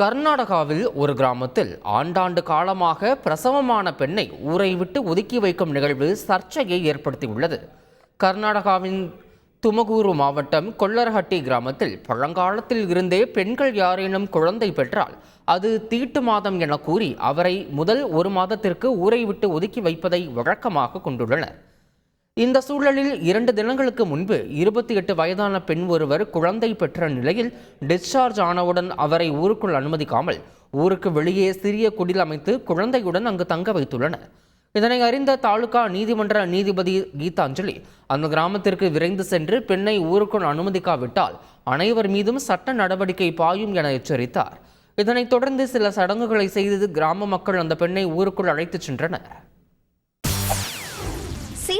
கர்நாடகாவில் ஒரு கிராமத்தில் ஆண்டாண்டு காலமாக பிரசவமான பெண்ணை ஊரை விட்டு ஒதுக்கி வைக்கும் நிகழ்வு சர்ச்சையை ஏற்படுத்தியுள்ளது. கர்நாடகாவின் துமகூரு மாவட்டம் கொல்லரஹட்டி கிராமத்தில் பழங்காலத்தில் இருந்தே பெண்கள் யாரேனும் குழந்தை பெற்றால் அது தீட்டு மாதம் என கூறி அவரை முதல் ஒரு மாதத்திற்கு ஊரை விட்டு ஒதுக்கி வைப்பதை வழக்கமாக கொண்டுள்ளனர். இந்த சூழலில் இரண்டு தினங்களுக்கு முன்பு இருபத்தி எட்டு வயதான பெண் ஒருவர் குழந்தை பெற்ற நிலையில் டிஸ்சார்ஜ் ஆனவுடன் அவரை ஊருக்குள் அனுமதிக்காமல் ஊருக்கு வெளியே சிறிய குடில் அமைத்து குழந்தையுடன் அங்கு தங்க வைத்துள்ளனர். இதனை அறிந்த தாலுகா நீதிமன்ற நீதிபதி கீதாஞ்சலி அந்த கிராமத்திற்கு விரைந்து சென்று பெண்ணை ஊருக்குள் அனுமதிக்காவிட்டால் அனைவர் மீதும் சட்ட நடவடிக்கை பாயும் என எச்சரித்தார். இதனைத் தொடர்ந்து சில சடங்குகளை செய்து கிராம மக்கள் அந்த பெண்ணை ஊருக்குள் அழைத்துச் சென்றனர்.